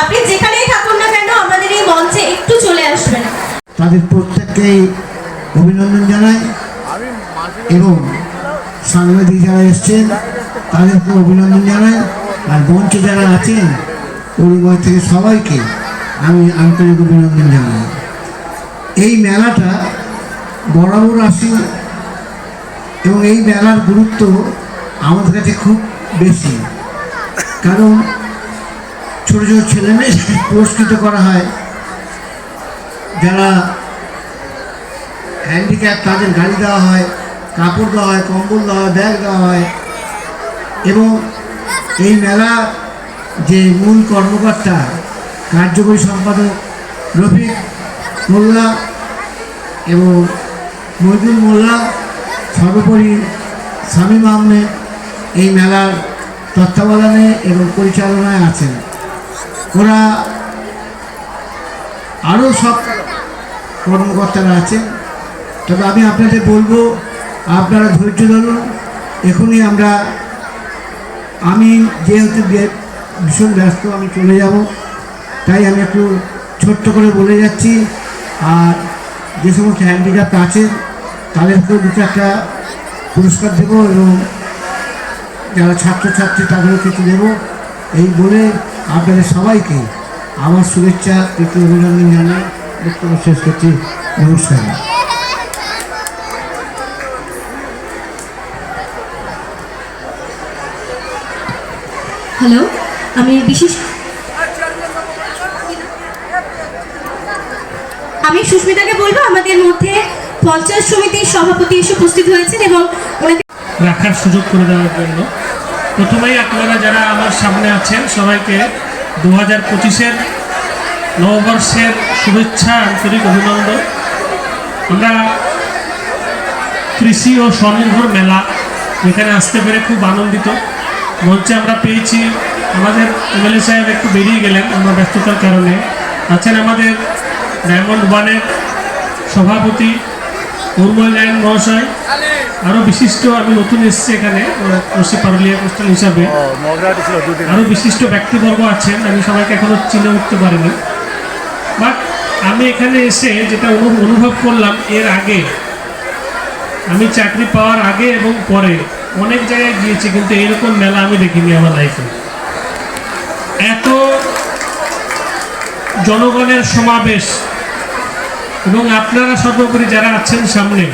আপনি যেখানেই থাকুন না কেন, আমাদের এই মঞ্চে একটু চলে আসবেন। তাদের প্রত্যেককেই অভিনন্দন জানাই এবং সাংবাদিক যারা এসছেন, তাদেরকে অভিনন্দন জানাই। আর মঞ্চে যারা আছেন, পরিবার থেকে সবাইকে আমি আন্তরিক অভিনন্দন জানাই। এই মেলাটা বরাবর আসি এবং এই মেলার গুরুত্ব আমাদের কাছে খুব বেশি। কারণ ছোটো ছোটো ছেলেমেয়ে পুরস্কৃত করা হয়। যারা হ্যান্ডিক্যাপ তাদের গাড়ি দেওয়া হয়, কাপড় দেওয়া হয়, কম্বল দেওয়া হয়, ব্যাগ দেওয়া হয়। এবং এই মেলা যে মূল কর্মকর্তা, কার্যকরী সম্পাদক রফিক মোল্লা এবং মজুর মোল্লা, সর্বোপরি স্বামী আহমেদ এই মেলার তত্ত্বাবধানে এবং পরিচালনায় আছেন। ওরা আরও সব কর্মকর্তারা আছেন। তবে আমি আপনাদের বলব, আপনারা ধৈর্য ধরুন। এখনই আমরা, আমি যেহেতু ভীষণ ব্যস্ত, আমি চলে যাব। তাই আমি একটু ছোট্ট করে বলে যাচ্ছি। আর যে সমস্ত হ্যান্ডিক্যাপ আছেন তাদেরকেও দুটো একটা পুরস্কার দেবো এবং যারা ছাত্রছাত্রী, তাদেরও কিছু দেব। এই বলে আপনাদের সবাইকে আমার শুভেচ্ছা প্রীতি অভিনন্দন জানাই বক্তব্য শেষ করছি। নমস্কার। হ্যালো আমি বিশেষ আমি সুস্মিতাকে বলব আমাদের মধ্যে পঞ্চায়েত সমিতির সভাপতি এসে উপস্থিত হয়েছেন এবং ওনাকে রাখার সুযোগ করে দেওয়ার জন্য প্রথমেই আপনারা যারা আমার সামনে আছেন, সবাইকে দু হাজার পঁচিশের নববর্ষের শুভেচ্ছা, আন্তরিক অভিনন্দন। আমরা কৃষি ও স্বনির্ভর মেলা এখানে আসতে পেরে খুব আনন্দিত। মঞ্চে আমরা পেয়েছি, আমাদের এমএলএ সাহেব একটু বেরিয়ে গেলেন আমরা ব্যস্ততার কারণে। আছেন আমাদের ডায়মন্ড ওয়ানের সভাপতি উর্মল মহাশয়। আরও বিশিষ্ট আমি নতুন এসেছি এখানে রশি পারুলিয়া কোস্টাল হিসাবে। আরও বিশিষ্ট ব্যক্তিবর্গ আছেন আমি সবাইকে এখনও চিনে উঠতে পারিনি। বাট আমি এখানে এসে যেটা অনুভব করলাম এর আগে আমি চাকরি পাওয়ার আগে এবং পরে অনেক জায়গায় গিয়েছি কিন্তু এরকম মেলা আমি দেখিনি আমার লাইফে এত জনগণের সমাবেশ এবং আপনারা সর্বোপরি যারা আছেন সামনে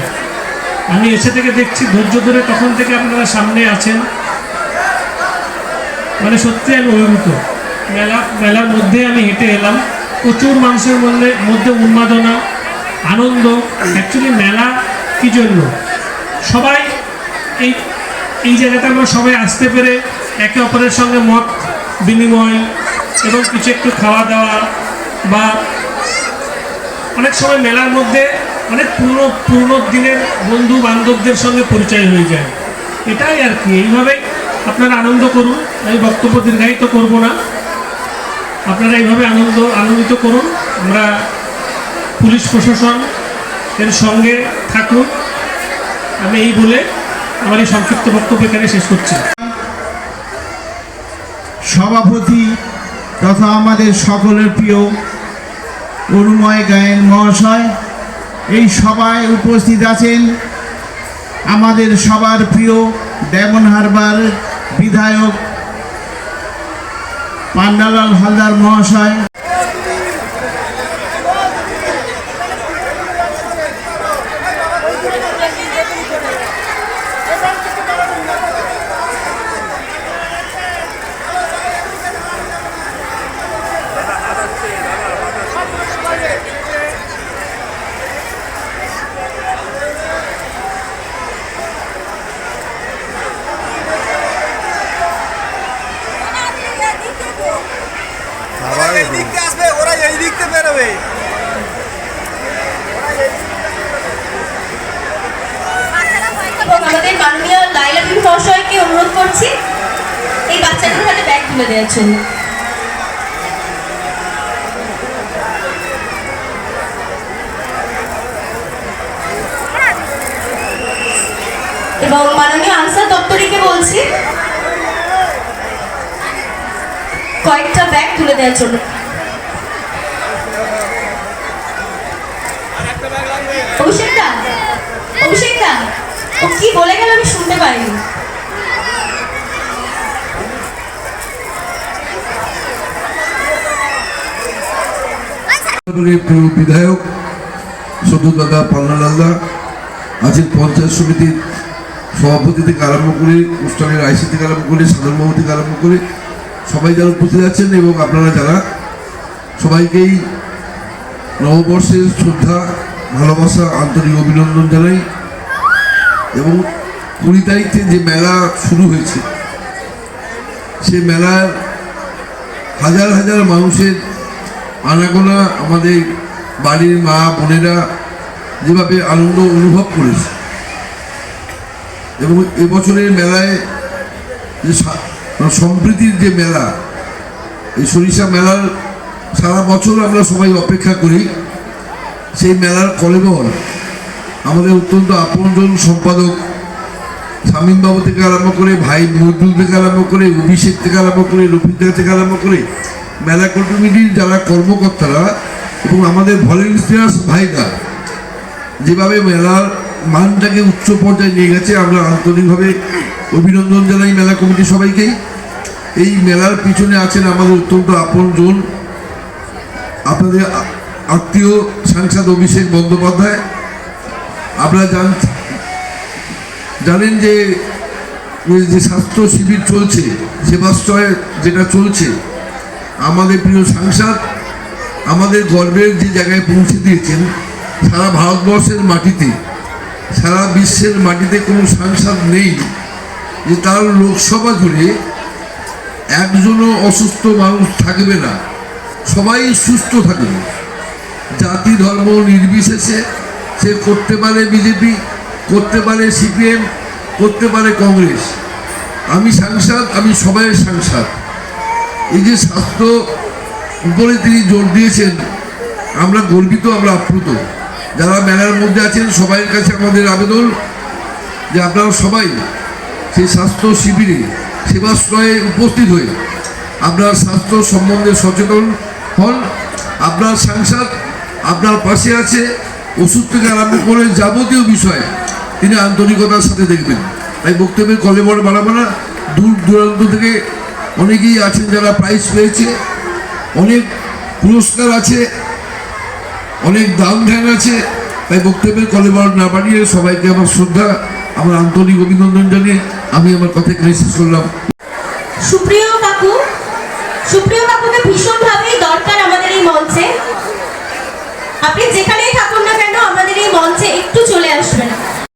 আমি এসে থেকে দেখছি ধৈর্য ধরে তখন থেকে আপনারা সামনে আছেন। মানে সত্যি আমি অভিভূত। মেলা, মেলার মধ্যে আমি হেঁটে এলাম। প্রচুর মানুষের মধ্যে মধ্যে উন্মাদনা, আনন্দ। অ্যাকচুয়ালি মেলা কি জন্য? সবাই এই এই জায়গাতে আমরা সবাই আসতে পেরে একে অপরের সঙ্গে মত বিনিময় এবং কিছু একটু খাওয়া দাওয়া বা অনেক সময় মেলার মধ্যে অনেক পুরনো পুরনো দিনের বন্ধু বান্ধবদের সঙ্গে পরিচয় হয়ে যায়। এটাই আর কি। এইভাবে আপনারা আনন্দ করুন। আমি বক্তব্য দীর্ঘায়িত করব না। আপনারা এইভাবে আনন্দ, আনন্দিত করুন। আমরা পুলিশ প্রশাসন এর সঙ্গে থাকুন। আমি এই বলে আমার এই সংক্ষিপ্ত বক্তব্য এখানে শেষ করছি। সভাপতি তথা আমাদের সকলের প্রিয় অরুময় গায়েন মহাশয় এই সভায় উপস্থিত আছেন আমাদের সবার প্রিয় ডেমন হারবার বিধায়ক পান্ডালাল হালদার মহাশয় ওরা এই দিক দিয়ে আসবে ওরা এই দিক বেরোবে। আমাদের মাননীয় লাইলা বিবি মহাশয়কে অনুরোধ করছি, এই বাচ্চাদের হাতে ব্যাগ তুলে দেওয়ার এবং মাননীয় আনসার দপ্তরিকে বলছি, কয়েকটা ব্যাগ তুলে দেওয়ার জন্য অভিষেক দা অভিষেক দা ও কি বলে গেল আমি শুনতে পাইনি বিধায়ক সদ্যদাদা পান্নালালদা আজকের পঞ্চায়েত সমিতির সভাপতি থেকে আরম্ভ করে, অনুষ্ঠানের আইসি থেকে আরম্ভ করে, সাধারণ থেকে আরম্ভ করে, সবাই যারা উপস্থিত আছেন এবং আপনারা যারা সবাইকেই নববর্ষের শ্রদ্ধা, ভালোবাসা, আন্তরিক অভিনন্দন জানাই। এবং কুড়ি তারিখে যে মেলা শুরু হয়েছে, সে মেলার হাজার হাজার মানুষের আনাগোনা আমাদের বাড়ির মা বোনেরা যেভাবে আনন্দ অনুভব করেছে। এবং এবছরের মেলায় যে সা- সম্প্রীতির যে মেলা, এই সরিষা মেলার সারা বছর আমরা সবাই অপেক্ষা করি, সেই মেলার কলেবর আমাদের অত্যন্ত আপনজন সম্পাদক শামীমবাবু থেকে আরম্ভ করে ভাই মজদুল থেকে আরম্ভ করে অভিষেক থেকে আরম্ভ করে রফিদা থেকে আরম্ভ করে মেলা কমিটির যারা কর্মকর্তারা এবং আমাদের ভলেন্টিয়ার্স ভাইরা, যেভাবে মেলার মানটাকে উচ্চ পর্যায়ে নিয়ে গেছে, আমরা আন্তরিকভাবে অভিনন্দন জানাই মেলা কমিটি সবাইকেই। এই মেলার পিছনে আছেন আমাদের অত্যন্ত আপনজন, আপনাদের আত্মীয় সাংসদ অভিষেক বন্দ্যোপাধ্যায় আপনারা জান, জানেন যে যে স্বাস্থ্য শিবির চলছে, সেবাশ্রয় যেটা চলছে, আমাদের প্রিয় সাংসদ আমাদের গর্বের যে জায়গায় পৌঁছে দিয়েছেন, সারা ভারতবর্ষের মাটিতে, সারা বিশ্বের মাটিতে কোনো সাংসদ নেই, যে তার লোকসভা জুড়ে একজনও অসুস্থ মানুষ থাকবে না, সবাই সুস্থ থাকবে। জাতি ধর্ম নির্বিশেষে সে করতে পারে বিজেপি, করতে পারে সিপিএম, করতে পারে কংগ্রেস। আমি সাংসদ, আমি সবাইয়ের সাংসদ। এই যে স্বাস্থ্য উপরে তিনি জোর দিয়েছেন, আমরা গর্বিত, আমরা আপ্লুত। যারা মেলার মধ্যে আছেন, সবাইয়ের কাছে আমাদের আবেদন যে আপনারা সবাই সেই স্বাস্থ্য শিবিরে, সেবাশ্রয়ে উপস্থিত হয়ে আপনার স্বাস্থ্য সম্বন্ধে সচেতন হন। আপনার সাংসদ আপনার পাশে আছে ওষুধ থেকে আরম্ভ করে যাবতীয় বিষয় তিনি আন্তরিকতার সাথে দেখবেন। তাই বক্তব্যের কলেবর বাড়াবো না দূর দূরান্ত থেকে অনেকেই আছেন যারা প্রাইজ পেয়েছে, অনেক পুরস্কার আছে, অনেক দাম ধ্যান আছে, তাই বক্তব্যের কলেবর না বাড়িয়ে সবাইকে আমার শ্রদ্ধা, আমার আন্তরিক অভিনন্দন জানিয়ে আমি আমার কথা এখানে শেষ করলাম। সুপ্রিয় কাকু, সুপ্রিয় কাকুকে ভীষণভাবেই দরকার আমাদের এই মঞ্চে। আপনি যেখানেই থাকুন না কেন আমাদের এই মঞ্চে